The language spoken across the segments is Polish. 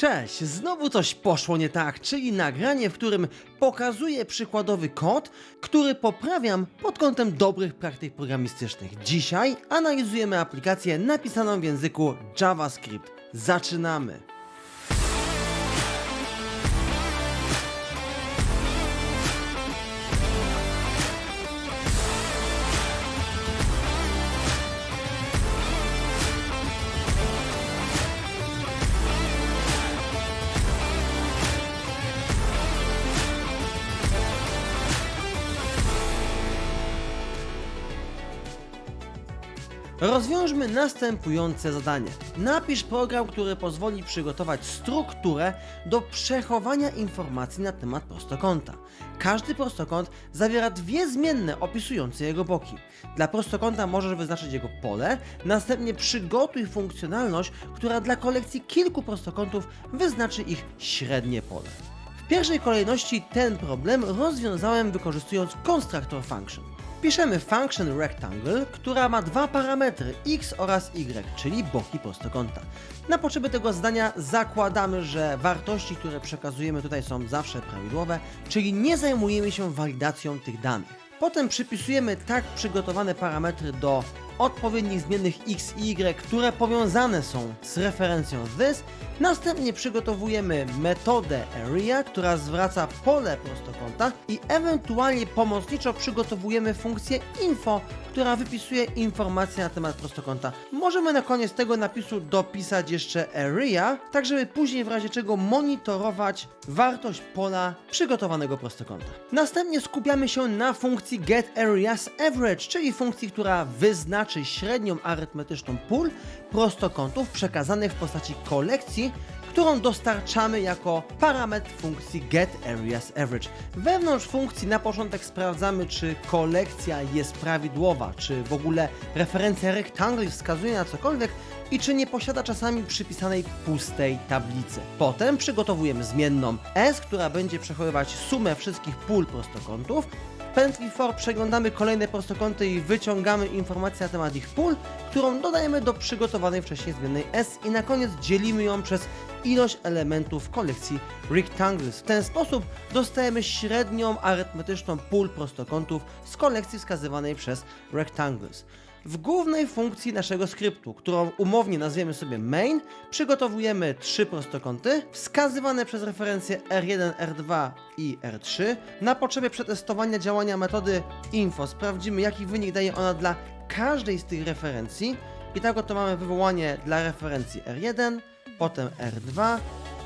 Cześć, znowu coś poszło nie tak, czyli nagranie, w którym pokazuję przykładowy kod, który poprawiam pod kątem dobrych praktyk programistycznych. Dzisiaj analizujemy aplikację napisaną w języku JavaScript. Zaczynamy! Rozwiążmy następujące zadanie. Napisz program, który pozwoli przygotować strukturę do przechowania informacji na temat prostokąta. Każdy prostokąt zawiera dwie zmienne opisujące jego boki. Dla prostokąta możesz wyznaczyć jego pole, następnie przygotuj funkcjonalność, która dla kolekcji kilku prostokątów wyznaczy ich średnie pole. W pierwszej kolejności ten problem rozwiązałem wykorzystując constructor function. Piszemy function rectangle, która ma dwa parametry x oraz y, czyli boki prostokąta. Na potrzeby tego zdania zakładamy, że wartości, które przekazujemy tutaj są zawsze prawidłowe, czyli nie zajmujemy się walidacją tych danych. Potem przypisujemy tak przygotowane parametry do odpowiednich zmiennych x i y, które powiązane są z referencją this. Następnie przygotowujemy metodę area, która zwraca pole prostokąta i ewentualnie pomocniczo przygotowujemy funkcję info, która wypisuje informacje na temat prostokąta. Możemy na koniec tego napisu dopisać jeszcze area, tak żeby później w razie czego monitorować wartość pola przygotowanego prostokąta. Następnie skupiamy się na funkcji getAreasAverage, czyli funkcji, która wyznaczy średnią arytmetyczną pól prostokątów przekazanych w postaci kolekcji, którą dostarczamy jako parametr funkcji getAreasAverage. Wewnątrz funkcji na początek sprawdzamy, czy kolekcja jest prawidłowa, czy w ogóle referencja rectangle wskazuje na cokolwiek i czy nie posiada czasami przypisanej pustej tablicy. Potem przygotowujemy zmienną s, która będzie przechowywać sumę wszystkich pól prostokątów, pętli for przeglądamy kolejne prostokąty i wyciągamy informacje na temat ich pól, którą dodajemy do przygotowanej wcześniej zmiennej S i na koniec dzielimy ją przez ilość elementów kolekcji rectangles. W ten sposób dostajemy średnią arytmetyczną pól prostokątów z kolekcji wskazywanej przez rectangles. W głównej funkcji naszego skryptu, którą umownie nazwiemy sobie main, przygotowujemy trzy prostokąty wskazywane przez referencje R1, R2 i R3. Na potrzebie przetestowania działania metody info sprawdzimy jaki wynik daje ona dla każdej z tych referencji i tak oto mamy wywołanie dla referencji R1, potem R2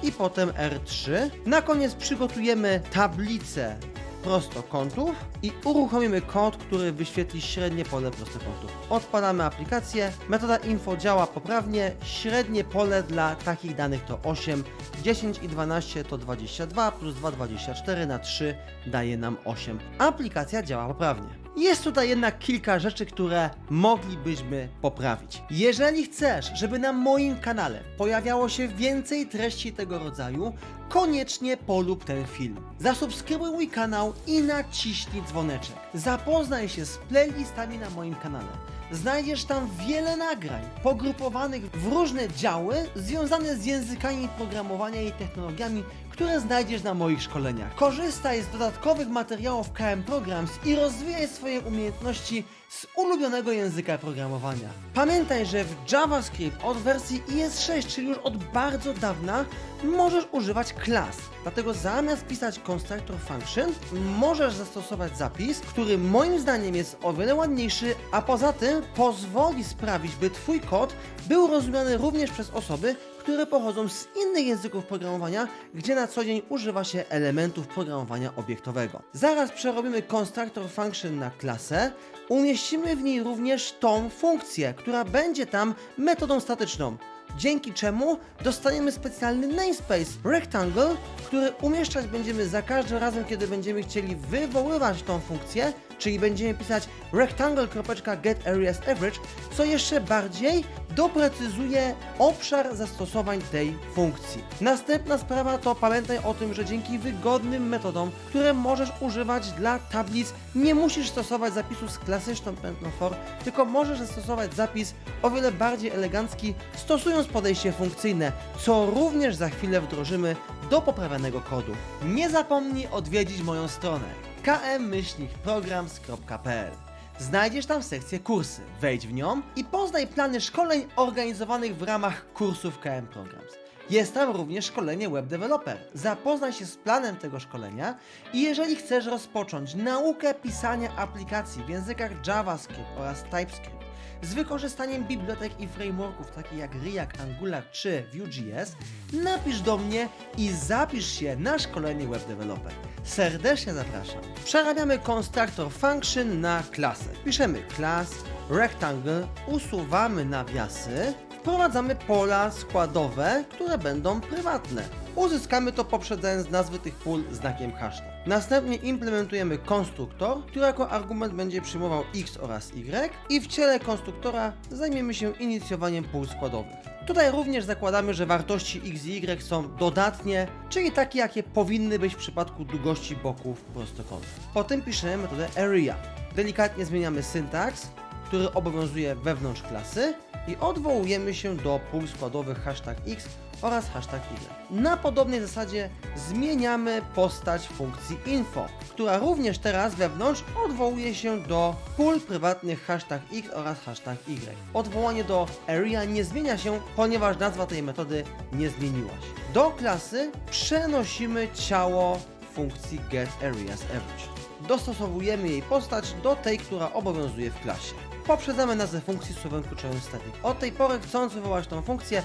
i potem R3. Na koniec przygotujemy tablicę prostokątów i uruchomimy kod, który wyświetli średnie pole prostokątów. Odpalamy aplikację, metoda info działa poprawnie, średnie pole dla takich danych to 8, 10 i 12 to 22, plus 2, 24 na 3 daje nam 8. Aplikacja działa poprawnie. Jest tutaj jednak kilka rzeczy, które moglibyśmy poprawić. Jeżeli chcesz, żeby na moim kanale pojawiało się więcej treści tego rodzaju, koniecznie polub ten film. Zasubskrybuj mój kanał i naciśnij dzwoneczek. Zapoznaj się z playlistami na moim kanale. Znajdziesz tam wiele nagrań pogrupowanych w różne działy związane z językami programowania i technologiami, które znajdziesz na moich szkoleniach. Korzystaj z dodatkowych materiałów KM Programs i rozwijaj swoje umiejętności z ulubionego języka programowania. Pamiętaj, że w JavaScript od wersji IS6, czyli już od bardzo dawna, możesz używać klas. Dlatego zamiast pisać constructor function, możesz zastosować zapis, który moim zdaniem jest o wiele ładniejszy, a poza tym pozwoli sprawić, by Twój kod był rozumiany również przez osoby, które pochodzą z innych języków programowania, gdzie na co dzień używa się elementów programowania obiektowego. Zaraz przerobimy constructor function na klasę, umieścimy w niej również tą funkcję, która będzie tam metodą statyczną. Dzięki czemu dostaniemy specjalny namespace rectangle, który umieszczać będziemy za każdym razem, kiedy będziemy chcieli wywoływać tą funkcję czyli będziemy pisać rectangle.getAreasAverage, co jeszcze bardziej doprecyzuje obszar zastosowań tej funkcji. Następna sprawa to pamiętaj o tym, że dzięki wygodnym metodom, które możesz używać dla tablic, nie musisz stosować zapisu z klasyczną pętlą for, tylko możesz zastosować zapis o wiele bardziej elegancki, stosując podejście funkcyjne, co również za chwilę wdrożymy do poprawionego kodu. Nie zapomnij odwiedzić moją stronę km-programs.pl Znajdziesz tam sekcję kursy. Wejdź w nią i poznaj plany szkoleń organizowanych w ramach kursów KM Programs. Jest tam również szkolenie Web Developer. Zapoznaj się z planem tego szkolenia i jeżeli chcesz rozpocząć naukę pisania aplikacji w językach JavaScript oraz TypeScript z wykorzystaniem bibliotek i frameworków takich jak React, Angular czy Vue.js, napisz do mnie i zapisz się na szkolenie Web Developer. Serdecznie zapraszam. Przerabiamy konstruktor function na klasę. Piszemy class rectangle, usuwamy nawiasy, wprowadzamy pola składowe, które będą prywatne. Uzyskamy to poprzedzając nazwy tych pól znakiem hashtag. Następnie implementujemy konstruktor, który jako argument będzie przyjmował x oraz y i w ciele konstruktora zajmiemy się inicjowaniem pól składowych. Tutaj również zakładamy, że wartości x i y są dodatnie, czyli takie jakie powinny być w przypadku długości boków prostokąta. Potem piszemy metodę area. Delikatnie zmieniamy syntaks, który obowiązuje wewnątrz klasy i odwołujemy się do pól składowych hashtag x oraz hashtag y. Na podobnej zasadzie zmieniamy postać funkcji info, która również teraz wewnątrz odwołuje się do pól prywatnych hashtag x oraz hashtag y. Odwołanie do area nie zmienia się, ponieważ nazwa tej metody nie zmieniła się. Do klasy przenosimy ciało funkcji getAreasAverage. Dostosowujemy jej postać do tej, która obowiązuje w klasie. Poprzedzamy nazwę funkcji słowem kluczowym static. Od tej pory, chcąc wywołać tą funkcję,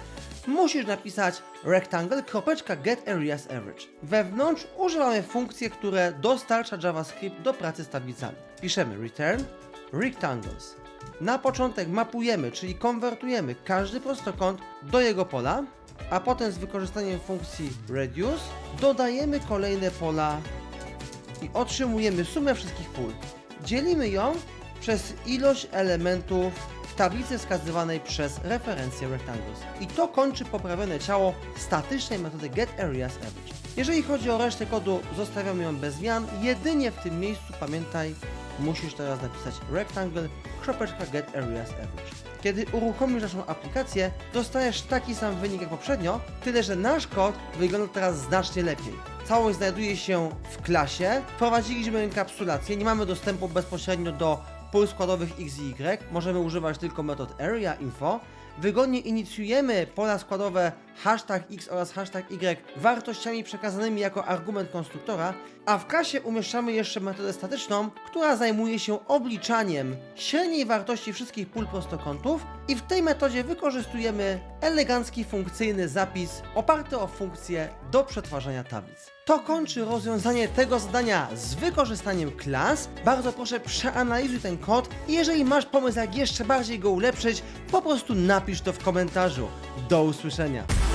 musisz napisać rectangle.getAreasAverage. Wewnątrz używamy funkcji, które dostarcza JavaScript do pracy z tablicami. Piszemy return rectangles. Na początek mapujemy, czyli konwertujemy każdy prostokąt do jego pola, a potem z wykorzystaniem funkcji reduce dodajemy kolejne pola i otrzymujemy sumę wszystkich pól. Dzielimy ją przez ilość elementów w tablicy wskazywanej przez referencję rectangles. I to kończy poprawione ciało statycznej metody getAreasAverage. Jeżeli chodzi o resztę kodu, zostawiamy ją bez zmian. Jedynie w tym miejscu pamiętaj, musisz teraz napisać rectangle.getAreasAverage. Kiedy uruchomisz naszą aplikację, dostajesz taki sam wynik jak poprzednio, tyle że nasz kod wygląda teraz znacznie lepiej. Całość znajduje się w klasie, wprowadziliśmy enkapsulację, nie mamy dostępu bezpośrednio do pól składowych x i y, możemy używać tylko metod area info. Wygodnie inicjujemy pola składowe hashtag x oraz hashtag y wartościami przekazanymi jako argument konstruktora, a w klasie umieszczamy jeszcze metodę statyczną, która zajmuje się obliczaniem średniej wartości wszystkich pól prostokątów i w tej metodzie wykorzystujemy elegancki funkcyjny zapis oparty o funkcję do przetwarzania tablic. To kończy rozwiązanie tego zadania z wykorzystaniem klas. Bardzo proszę przeanalizuj ten kod i jeżeli masz pomysł jak jeszcze bardziej go ulepszyć, po prostu napisz to w komentarzu. Do usłyszenia.